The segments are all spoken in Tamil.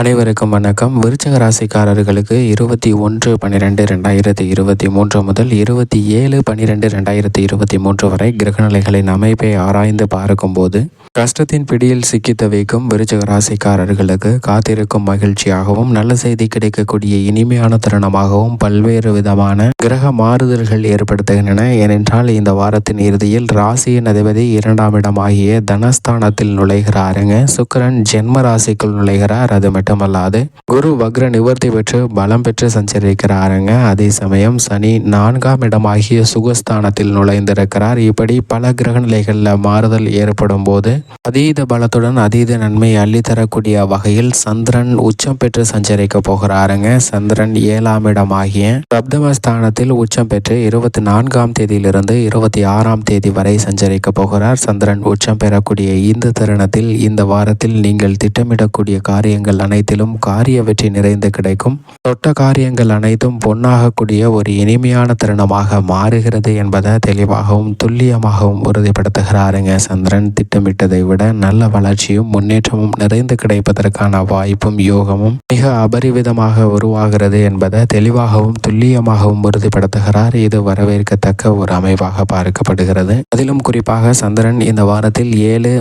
அனைவருக்கும் வணக்கம். விருச்சக ராசிக்காரர்களுக்கு இருபத்தி ஒன்று பன்னிரெண்டு ரெண்டாயிரத்தி இருபத்தி மூன்று முதல் இருபத்தி ஏழு பன்னிரெண்டு ரெண்டாயிரத்தி இருபத்தி மூன்று வரை கிரகநிலைகளின் அமைப்பை ஆராய்ந்து பார்க்கும்போது கஷ்டத்தின் பிடியில் சிக்கி தவிக்கும் விருச்சக ராசிக்காரர்களுக்கு காத்திருக்கும் மகிழ்ச்சியாகவும் நல்ல செய்தி கிடைக்கக்கூடிய இனிமையான தருணமாகவும் பல்வேறு விதமான கிரக மாறுதல்கள் ஏற்படுத்துகின்றன. ஏனென்றால் இந்த வாரத்தின் இறுதியில் ராசியின் அதிபதி இரண்டாம் இடமாகிய தனஸ்தானத்தில் நுழைகிறாருங்க. சுக்கரன் ஜென்ம ராசிக்குள் நுழைகிறார். அது மட்டுமல்லாது குரு வக்ர நிவர்த்தி பெற்று பலம் பெற்று சஞ்சரிக்கிறாருங்க. அதே சமயம் சனி நான்காம் இடமாகிய சுகஸ்தானத்தில் நுழைந்திருக்கிறார். இப்படி பல கிரக நிலைகளில் மாறுதல் ஏற்படும் போது அதீத பலத்துடன் அதீத நன்மை அள்ளித்தரக்கூடிய வகையில் சந்திரன் உச்சம் பெற்று சஞ்சரிக்க போகிறாருங்க. சந்திரன் ஏழாம் இடமாகிய சப்தமஸ்தானத்தில் உச்சம் பெற்று இருபத்தி நான்காம் தேதியிலிருந்து இருபத்தி ஆறாம் தேதி வரை சஞ்சரிக்க போகிறார். சந்திரன் உச்சம் பெறக்கூடிய இந்த தருணத்தில் இந்த வாரத்தில் நீங்கள் திட்டமிடக்கூடிய காரியங்கள் அனைத்திலும் காரிய வெற்றி நிறைந்து கிடைக்கும். தொட்ட காரியங்கள் அனைத்தும் பொன்னாகக்கூடிய ஒரு இனிமையான தருணமாக மாறுகிறது என்பதை தெளிவாகவும் துல்லியமாகவும் உறுதிப்படுத்துகிறாருங்க சந்திரன். திட்டமிட்டதை விட நல்ல வளர்ச்சியும் முன்னேற்றமும் நிறைந்து கிடைப்பதற்கான வாய்ப்பும் யோகமும் மிக அபரிவிதமாக உருவாகிறது என்பதை தெளிவாகவும் துல்லியமாகவும் உறுதிப்படுத்துகிறார். இது வரவேற்கத்தக்க ஒரு அமைப்பாக பார்க்கப்படுகிறது. அதிலும் குறிப்பாக சந்திரன் இந்த வாரத்தில் ஏழு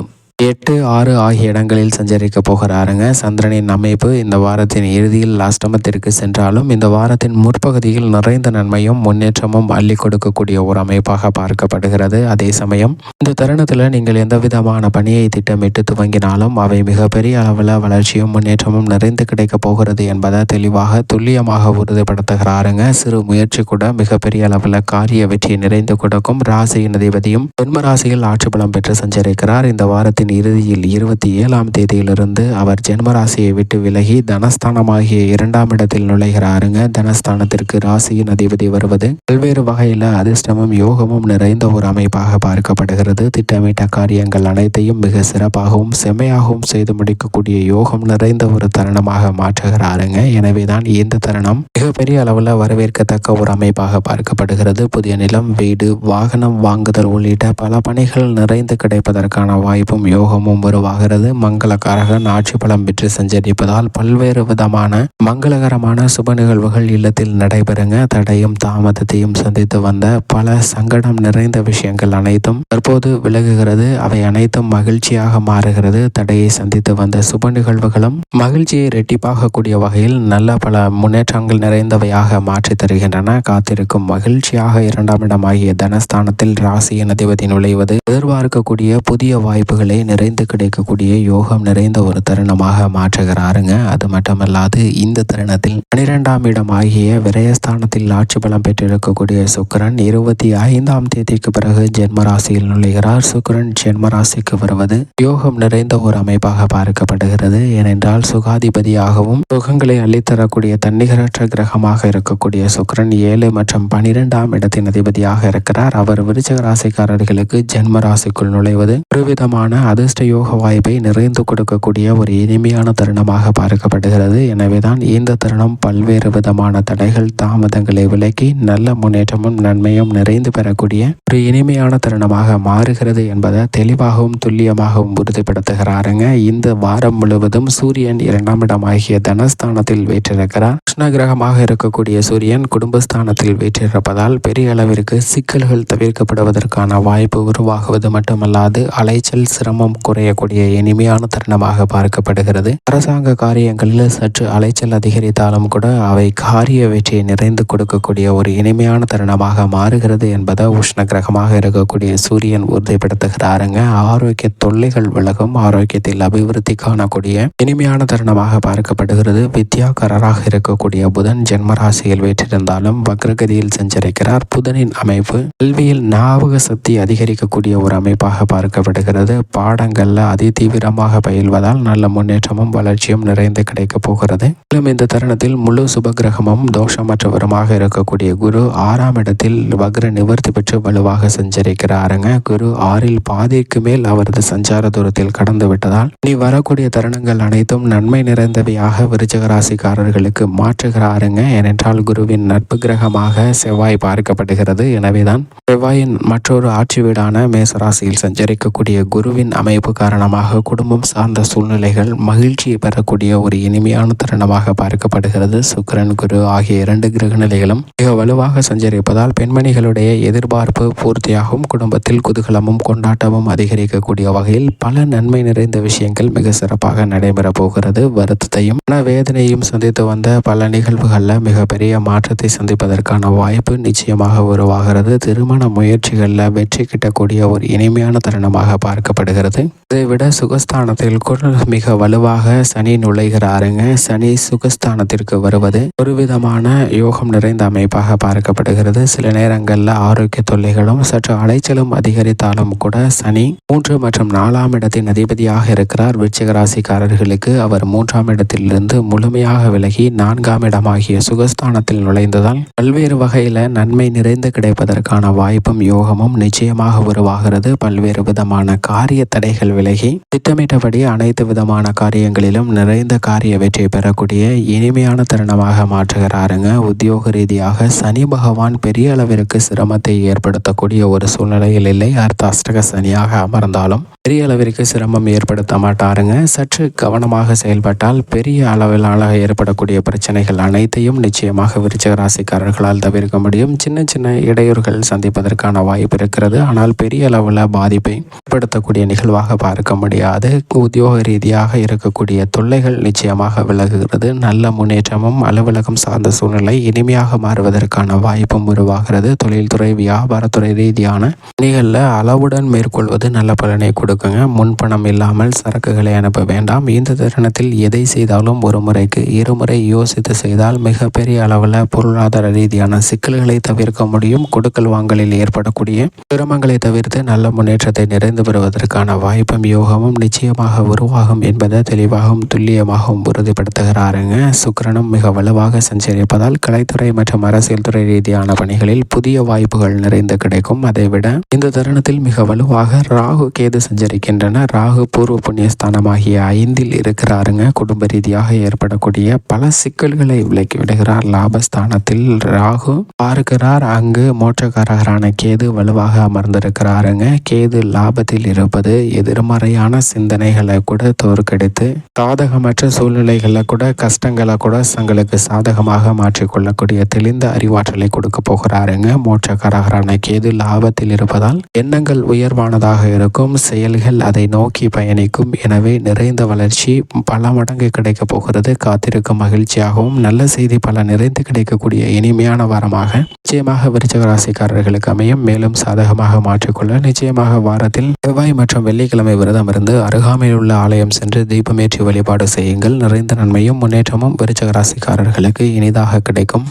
எட்டு ஆறு ஆகிய இடங்களில் சஞ்சரிக்க போகிறாருங்க சந்திரனின் அமைப்பு இந்த வாரத்தின் இறுதியில் அஷ்டமத்திற்கு சென்றாலும் இந்த வாரத்தின் முற்பகுதியில் நிறைந்த நன்மையும் முன்னேற்றமும் அள்ளி கொடுக்கக்கூடிய ஒரு அமைப்பாக பார்க்கப்படுகிறது. அதே சமயம் இந்த தருணத்தில் நீங்கள் எந்த விதமான பணியை திட்டமிட்டு துவங்கினாலும் அவை மிகப்பெரிய அளவில் வளர்ச்சியும் முன்னேற்றமும் நிறைந்து கிடைக்கப் போகிறது என்பதை தெளிவாக துல்லியமாக உறுதிப்படுத்துகிறாருங்க சிறு முயற்சி கூட மிகப்பெரிய அளவில் காரிய வெற்றி நிறைந்து கொடுக்கும். ராசியின் அதிபதியும் ஜென்ம ராசியில் ஆட்சி பலம் பெற்று சஞ்சரிக்கிறார். இந்த வாரத்தின் மாதத்தின் இறுதியில் இருபத்தி ஏழாம் தேதியிலிருந்து அவர் ஜென்மராசியை விட்டு விலகி தனஸ்தானமாகிய இரண்டாம் இடத்தில் நுழைகிறாருங்க. தனஸ்தானத்திற்கு ராசியின் அதிபதி வருவது பல்வேறு வகையில் அதிர்ஷ்டமும் யோகமும் நிறைந்த ஒரு அமைப்பாக பார்க்கப்படுகிறது. திட்டமிட்ட காரியங்கள் அனைத்தையும் மிக சிறப்பாகவும் செம்மையாகவும் செய்து முடிக்கக்கூடிய யோகம் நிறைந்த ஒரு தருணமாக மாற்றுகிறாருங்க. எனவேதான் இந்த தருணம் மிகப்பெரிய அளவில் வரவேற்கத்தக்க ஒரு அமைப்பாக பார்க்கப்படுகிறது. புதிய நிலம் வீடு வாகனம் வாங்குதல் உள்ளிட்ட பல பணிகள் நிறைந்து கிடைப்பதற்கான வாய்ப்பும் யோகமும் உருவாகிறது மங்களகாரகன் ஆட்சி பலம் பெற்று சஞ்சரிப்பதால் பல்வேறு விதமான மங்களகரமான சுப நிகழ்வுகள் இல்லத்தில் நடைபெறுங்க. தடையும் தாமதத்தையும் சந்தித்து வந்த பல சங்கடம் நிறைந்த விஷயங்கள் அனைத்தும் தற்போது விலகுகிறது. அவை அனைத்தும் மகிழ்ச்சியாக மாறுகிறது. தடையை சந்தித்து வந்த சுப நிகழ்வுகளும் மகிழ்ச்சியை ரெட்டிப்பாகக்கூடிய வகையில் நல்ல பல முன்னேற்றங்கள் நிறைந்தவையாக மாற்றி தருகின்றன. காத்திருக்கும் மகிழ்ச்சியாக இரண்டாம் இடமாகிய தனஸ்தானத்தில் ராசியின் அதிபதி நுழைவது எதிர்பார்க்கக்கூடிய புதிய வாய்ப்புகளை நிறைந்து கிடைக்கக்கூடிய யோகம் நிறைந்த ஒரு தருணமாக மாற்றுகிறாருங்க. அது மட்டுமல்லாது இந்த தருணத்தில் பனிரெண்டாம் இடம் ஆகிய விரயஸ்தானத்தில் ஆட்சி பலம் பெற்றிருக்கக்கூடிய சுக்கரன் இருபத்தி ஐந்தாம் தேதிக்கு பிறகு ஜென்மராசியில் நுழைகிறார். சுக்கரன் ஜென்மராசிக்கு வருவது யோகம் நிறைந்த ஒரு அமைப்பாக பார்க்கப்படுகிறது. ஏனென்றால் சுகாதிபதியாகவும் சுகங்களை அள்ளித்தரக்கூடிய தன்னிகரற்ற கிரகமாக இருக்கக்கூடிய சுக்கரன் ஏழு மற்றும் பனிரெண்டாம் இடத்தின் அதிபதியாக இருக்கிறார். அவர் விருச்சக ராசிக்காரர்களுக்கு ஜென்ம ராசிக்குள் நுழைவது ஒருவிதமான அதிர்ஷ்ட யோக வாய்ப்பை நிறைந்து கொடுக்கக்கூடிய ஒரு இனிமையான தருணமாக பார்க்கப்படுகிறது. எனவேதான் இந்த தருணம் பல்வேறு விதமான தடைகள் தாமதங்களை விலக்கி நல்ல முன்னேற்றமும் நன்மையும் நிறைந்து பெறக்கூடிய ஒரு இனிமையான தருணமாக மாறுகிறது என்பதை தெளிவாகவும் துல்லியமாகவும் உறுதிப்படுத்துகிறாருங்க. இந்த வாரம் முழுவதும் சூரியன் இரண்டாம் இடமாகிய தனஸ்தானத்தில் வீற்றிருக்கிறார். கிருஷ்ண கிரகமாக இருக்கக்கூடிய சூரியன் குடும்பஸ்தானத்தில் வீற்றிருப்பதால் பெரிய அளவிற்கு சிக்கல்கள் தவிர்க்கப்படுவதற்கான வாய்ப்பு உருவாகுவது மட்டுமல்லாது அலைச்சல் சிரமம் குறையக்கூடிய இனிமையான தருணமாக பார்க்கப்படுகிறது. அரசாங்க காரியங்களில் சற்று அலைச்சல் அதிகரித்தாலும் கூட அவை காரிய வெற்றியை நிறைந்து கொடுக்கக்கூடிய ஒரு இனிமையான தருணமாக மாறுகிறது என்பதை உஷ்ண கிரகமாக இருக்கக்கூடிய சூரியன் உறுதிப்படுத்துகிறாருங்க. ஆரோக்கிய தொல்லைகள் விலகும் ஆரோக்கியத்தில் அபிவிருத்தி காணக்கூடிய இனிமையான தருணமாக பார்க்கப்படுகிறது. வித்யாகரராக இருக்கக்கூடிய புதன் ஜென்மராசியில் வீற்றிருந்தாலும் வக்ரகதியில் சஞ்சரிக்கிறார். புதனின் அமைப்பு கல்வியில் ஞாபக சக்தி அதிகரிக்கக்கூடிய ஒரு அமைப்பாக பார்க்கப்படுகிறது. பாடங்கள்ல அதி தீவிரமாக பயில்வதால் நல்ல முன்னேற்றமும் வளர்ச்சியும் நிறைந்து கிடைக்கப் போகிறது. மேலும் இந்த தருணத்தில் முழு சுபகிரகமும் தோஷமற்றவருமாக இருக்கக்கூடிய குரு ஆறாம் இடத்தில் வக்ர நிவர்த்தி பெற்று வலுவாக சஞ்சரிக்கிறாருங்க. குரு ஆறில் பாதிக்கு மேல் அவரது சஞ்சார தூரத்தில் கடந்து விட்டதால் இனி வரக்கூடிய தருணங்கள் அனைத்தும் நன்மை நிறைந்தவையாக விருச்சகராசிக்காரர்களுக்கு ராசிக்காரர்களுக்கு மாற்றுகிறாருங்க. ஏனென்றால் குருவின் நட்பு கிரகமாக செவ்வாய் பார்க்கப்படுகிறது. எனவேதான் செவ்வாயின் மற்றொரு ஆட்சி வீடான மேசராசியில் சஞ்சரிக்கக்கூடிய குருவின் அமைப்பு காரணமாக குடும்பம் சார்ந்த சூழ்நிலைகள் மகிழ்ச்சியை பெறக்கூடிய ஒரு இனிமையான தருணமாக பார்க்கப்படுகிறது. சுக்கிரன் குரு ஆகிய இரண்டு கிரக நிலைகளும் மிக வலுவாக சஞ்சரிப்பதால் பெண்மணிகளுடைய எதிர்பார்ப்பு பூர்த்தியாகும். குடும்பத்தில் குதூகலமும் கொண்டாட்டமும் அதிகரிக்கக்கூடிய வகையில் பல நன்மை நிறைந்த விஷயங்கள் மிக சிறப்பாக நடைபெறப் போகிறது. வருத்தத்தையும் மனவேதனையும் சந்தித்து வந்த பல நிகழ்வுகளில் மிகப்பெரிய மாற்றத்தை சந்திப்பதற்கான வாய்ப்பு நிச்சயமாக உருவாகிறது. திருமண முயற்சிகளில் வெற்றி கிட்டக்கூடிய ஒரு இனிமையான தருணமாக பார்க்கப்படுகிறது. இதைவிட சுகஸ்தானத்தில் மிக வலுவாக சனி நுழைகிறாருங்க. சனி சுகஸ்தானத்திற்கு வருவது ஒரு விதமான யோகம் நிறைந்த அமைப்பாக பார்க்கப்படுகிறது. சில நேரங்களில் ஆரோக்கிய தொல்லைகளும் சற்று அலைச்சலும் அதிகரித்தாலும் கூட சனி மூன்று மற்றும் நாலாம் இடத்தின் அதிபதியாக இருக்கிறார். விருச்சிக ராசிக்காரர்களுக்கு அவர் மூன்றாம் இடத்திலிருந்து முழுமையாக விலகி நான்காம் இடமாகிய சுகஸ்தானத்தில் நுழைந்ததால் பல்வேறு வகையில் நன்மை நிறைந்து கிடைப்பதற்கான வாய்ப்பும் யோகமும் நிச்சயமாக உருவாகிறது. பல்வேறு விதமான காரிய தடைகள் விலகி திட்டமிட்டபடி அனைத்து விதமான காரியங்களிலும் நிறைந்த காரிய வெற்றி பெறக்கூடிய இனிமையான தருணமாக மாற்றுகிறாருங்க. உத்தியோக ரீதியாக சனி பகவான் பெரிய அளவிற்கு சிரமத்தை ஏற்படுத்தக்கூடிய ஒரு சூழ்நிலையில் இல்லை. அர்த்தாஷ்டக சனியாக அமர்ந்தாலும் பெரிய அளவிற்கு சிரமம் ஏற்படுத்த மாட்டாருங்க. சற்று கவனமாக செயல்பட்டால் பெரிய அளவிலான ஏற்படக்கூடிய பிரச்சனை பிரச்சனைகள் அனைத்தையும் நிச்சயமாக விருச்சக ராசிக்காரர்களால் தவிர்க்க முடியும். சின்ன சின்ன இடையூறுகள் சந்திப்பதற்கான வாய்ப்பு இருக்கிறது. ஆனால் பெரிய அளவில் பாதிப்பை ஏற்படுத்தக்கூடிய நிகழ்வாக பார்க்க முடியாது. உத்தியோக ரீதியாக இருக்கக்கூடிய தொல்லைகள் நிச்சயமாக விலகுகிறது. நல்ல முன்னேற்றமும் அலுவலகம் சார்ந்த சூழ்நிலை இனிமையாக மாறுவதற்கான வாய்ப்பும் உருவாகிறது. தொழில்துறை வியாபாரத்துறை ரீதியான பணிகளில் அளவுடன் மேற்கொள்வது நல்ல பலனை கொடுக்குங்க. முன்பணம் இல்லாமல் சரக்குகளை அனுப்ப வேண்டாம். இந்த தருணத்தில் எதை செய்தாலும் ஒரு முறைக்கு இருமுறை யோசித்து செய்தால் மிகப்பெரிய அளவில் பொருளாதார ரீதியான சிக்கல்களை தவிர்க்க முடியும். கொடுக்கல் வாங்கலில் ஏற்படக்கூடிய சிரமங்களை தவிர்த்து நல்ல முன்னேற்றத்தை நிறைந்து பெறுவதற்கான வாய்ப்பும் யோகமும் நிச்சயமாக உருவாகும் என்பதை தெளிவாகவும் துல்லியமாகவும் உறுதிப்படுத்துகிறாருங்க. சுக்கிரனும் மிக வலுவாக சஞ்சரிப்பதால் கலைத்துறை மற்றும் அரசியல் துறை ரீதியான பணிகளில் புதிய வாய்ப்புகள் நிறைந்து கிடைக்கும். அதைவிட இந்த தருணத்தில் மிக வலுவாக ராகு கேது சஞ்சரிக்கின்றன. ராகு பூர்வ புண்ணியஸ்தானமாகிய ஐந்தில் இருக்கிறாருங்க. குடும்ப ரீதியாக ஏற்படக்கூடிய பல சிக்கல்கள் விலக்கி விடுகிறார். லாபஸ்தானத்தில் ராகு பார்க்கிறார். அங்கு மோட்சக்காரகரான கேது வலுவாக அமர்ந்திருக்கிறாருங்க. கேது லாபத்தில் இருப்பது எதிர்மறையான சிந்தனைகளை கூட தோற்கடித்து சாதகமற்ற சூழ்நிலைகளில் கூட கஷ்டங்களை கூட தங்களுக்கு சாதகமாக மாற்றிக்கொள்ளக்கூடிய தெளிந்த அறிவாற்றலை கொடுக்க போகிறாருங்க. மோட்சக்காரகரான கேது லாபத்தில் இருப்பதால் எண்ணங்கள் உயர்வானதாக இருக்கும். செயல்கள் அதை நோக்கி பயணிக்கும். எனவே நிறைந்த வளர்ச்சி பல மடங்கு கிடைக்க போகிறது. காத்திருக்கும் மகிழ்ச்சியாகவும் நல்ல செய்தி பல நிறைந்து கிடைக்கக்கூடிய இனிமையான வாரமாக நிச்சயமாக விருச்சக ராசிக்காரர்களுக்கு அமையும். மேலும் சாதகமாக மாற்றிக்கொள்ள நிச்சயமாக வாரத்தில் செவ்வாய் மற்றும் வெள்ளிக்கிழமை விரதம் இருந்து அருகாமையில் உள்ள ஆலயம் சென்று தீபமேற்றி வழிபாடு செய்யுங்கள். நிறைந்த நன்மையும் முன்னேற்றமும் விருச்சக ராசிக்காரர்களுக்கு இனிதாக கிடைக்கும்.